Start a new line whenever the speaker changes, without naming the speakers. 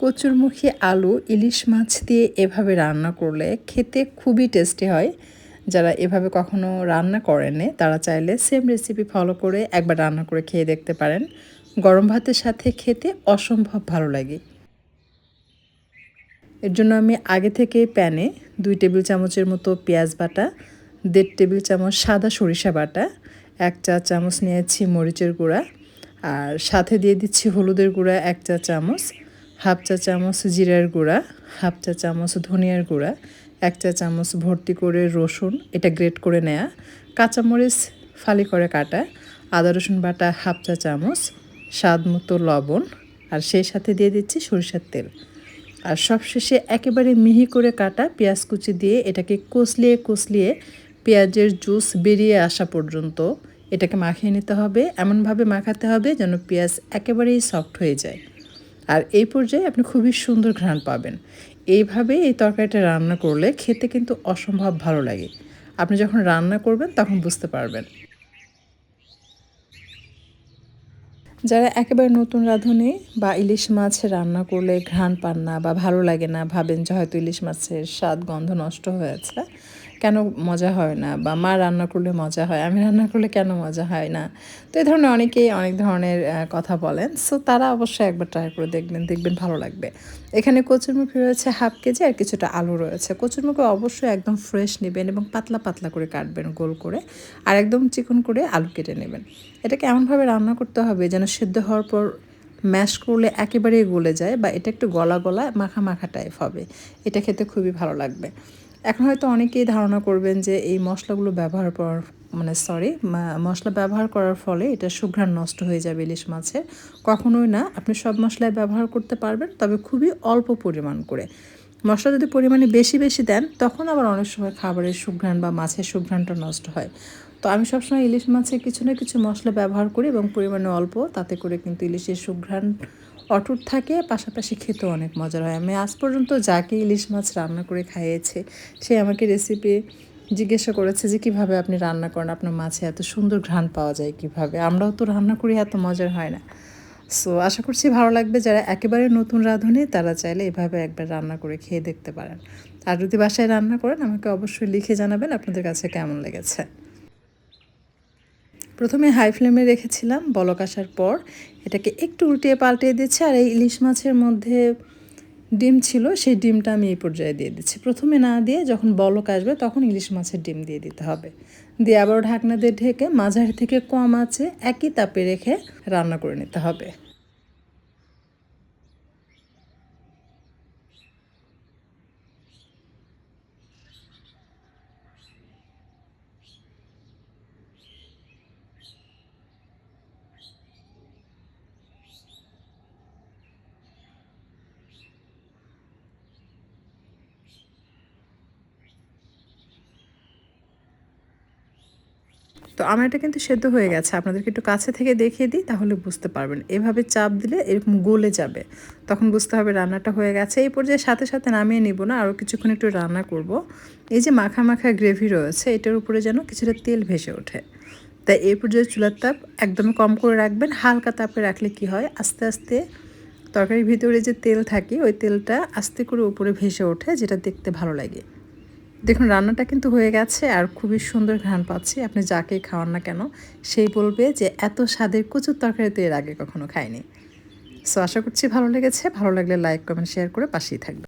কচুরমুখী আলু, ইলিশ মাছ দিয়ে এভাবে রান্না করলে খেতে খুবই টেস্টি হয়। যারা এভাবে কখনো রান্না করেনি তারা চাইলে সেম রেসিপি ফলো করে একবার রান্না করে খেয়ে দেখতে পারেন। গরম ভাতের সাথে খেতে অসম্ভব ভালো লাগে। এর জন্য আমি আগে থেকে প্যানে দুই টেবিল চামচের মতো পেঁয়াজ বাটা, দেড় টেবিল চামচ সাদা সরিষা বাটা, এক চা চামচ নিয়েছি মরিচের গুঁড়া, আর সাথে দিয়ে দিচ্ছি হলুদের গুঁড়া এক চা চামচ। হাফ চা চামচ জিরার গুঁড়া, হাফ চা চামচ ধনিয়ার গুঁড়া, এক চা চামচ ভর্তি করে রসুন, এটা গ্রেট করে নেয়া। কাঁচামরিচ ফালি করে কাটা। আদা, রসুন বাটা হাফ চা চামচ, স্বাদ মতো লবণ, আর সেই সাথে দিয়ে দিচ্ছি সরিষার তেল। আর সবশেষে একেবারে মিহি করে কাটা পেঁয়াজ কুচি দিয়ে এটাকে কষলিয়ে কষলিয়ে পেঁয়াজের জুস বেরিয়ে আসা পর্যন্ত এটাকে মাখিয়ে নিতে হবে। এমনভাবে মাখাতে হবে যেন পেঁয়াজ একেবারেই সফট হয়ে যায়। আর এই পর্যায়ে আপনি খুবই সুন্দর ঘ্রাণ পাবেন। এইভাবে এই তরকারিটা রান্না করলে খেতে কিন্তু অসম্ভব ভালো লাগে। আপনি যখন রান্না করবেন, তখন বুঝতে পারবেন। যারা একেবারে নতুন রাঁধুনি বা ইলিশ মাছ রান্না করলে ঘ্রাণ পান না বা ভালো লাগে না, ভাবেন যে হয়তো ইলিশ মাছের স্বাদ, গন্ধ নষ্ট হয়েছে কেন মজা হয় না? বা মা রান্না করলে মজা হয়, আমি রান্না করলে কেন মজা হয় না? তো এই ধরনের অনেকেই অনেক ধরনের কথা বলেন। সো তারা অবশ্যই একবার ট্রাই করে দেখবেন দেখবেন ভালো লাগবে। এখানে কচুরমুখি রয়েছে হাফ কেজি আর কিছুটা আলু রয়েছে। কচুরমুখি অবশ্যই একদম ফ্রেশ নেবেন এবং পাতলা পাতলা করে কাটবেন, গোল করে আর একদম চিকন করে আলু কেটে নেবেন। এটাকে এমনভাবে রান্না করতে হবে যেন সেদ্ধ হওয়ার পর ম্যাশ করলে একেবারেই গলে যায় বা এটা একটু গলা গলা মাখা মাখা টাইপ হবে। এটা খেতে খুবই ভালো লাগবে। এখন হয়তো অনেকেই ধারণা করবেন যে এই মশলাগুলো ব্যবহার করার মানে সরি মশলা ব্যবহার করার ফলে এটা সুঘ্রাণ নষ্ট হয়ে যাবে ইলিশ মাছের। কখনোই না, আপনি সব মশলায় ব্যবহার করতে পারবেন, তবে খুবই অল্প পরিমাণ করে। মশলা যদি পরিমাণে বেশি বেশি দেন, তখন আবার অনেক সময় খাবারের সুঘ্রাণ বা মাছের সুঘ্রাণটা নষ্ট হয়। তো আমি সবসময় ইলিশ মাছে কিছু না কিছু মশলা ব্যবহার করি এবং পরিমাণে অল্প, তাতে করে কিন্তু ইলিশের সুঘ্রাণ অটুট থাকে, পাশাপাশি খেতেও অনেক মজার হয়। আমি আজ পর্যন্ত যাকে ইলিশ মাছ রান্না করে খাইয়েছে, সে আমাকে রেসিপি জিজ্ঞাসা করেছে যে কীভাবে আপনি রান্না করেন, আপনার মাছে এত সুন্দর ঘ্রাণ পাওয়া যায় কীভাবে? আমরাও তো রান্না করি, এত মজার হয় না। সো আশা করছি ভালো লাগবে। যারা একেবারে নতুন রাঁধুনি, তারা চাইলে এভাবে একবার রান্না করে খেয়ে দেখতে পারেন। আর যদি বাসায় রান্না করেন, আমাকে অবশ্যই লিখে জানাবেন আপনাদের কাছে কেমন লেগেছে। প্রথমে হাই ফ্লেমে রেখেছিলাম বলক আসার পর। এটাকে একটু উল্টিয়ে পাল্টিয়ে দিচ্ছি আর এই ইলিশ মাছের মধ্যে ডিম ছিল, সেই ডিমটা আমি এই পর্যায়ে দিয়ে দিচ্ছি। প্রথমে না দিয়ে যখন বলক আসবে তখন ইলিশ মাছের ডিম দিয়ে দিতে হবে। দিয়ে আবার ঢাকনা দিয়ে ঢেকে মাঝারি থেকে কম আছে একই তাপে রেখে রান্না করে নিতে হবে। তো আমার এটা কিন্তু সেদ্ধ হয়ে গেছে। আপনাদেরকে একটু কাছে থেকে দেখিয়ে দিই, তাহলে বুঝতে পারবেন। এভাবে চাপ দিলে এরকম গলে যাবে। তখন বুঝতে হবে রান্নাটা হয়ে গেছে। এই পর্যায়ে সাথে সাথে নামিয়ে নিব না, আরও কিছুক্ষণ একটু রান্না করব। এই যে মাখা মাখা গ্রেভি রয়েছে, এটার উপরে যেন কিছুটা তেল ভেসে ওঠে। তাই এই পর্যায়ে চুলার তাপ একদমই কম করে রাখবেন। হালকা তাপে রাখলে কি হয়? আস্তে আস্তে তরকারির ভিতরে যে তেল থাকে, ওই তেলটা আস্তে করে উপরে ভেসে ওঠে, যেটা দেখতে ভালো লাগে। দেখুন, রান্নাটা কিন্তু হয়ে গেছে আর খুবই সুন্দর ঘ্রাণ পাচ্ছি। আপনি যাকে খাওয়ান না কেন, সেই বলবে যে, এত স্বাদের কচুর তরকারি তো এর আগে কখনো খায়নি সো আশা করছি ভালো লেগেছে। ভালো লাগলে লাইক কমেন্ট শেয়ার করে পাশেই থাকবে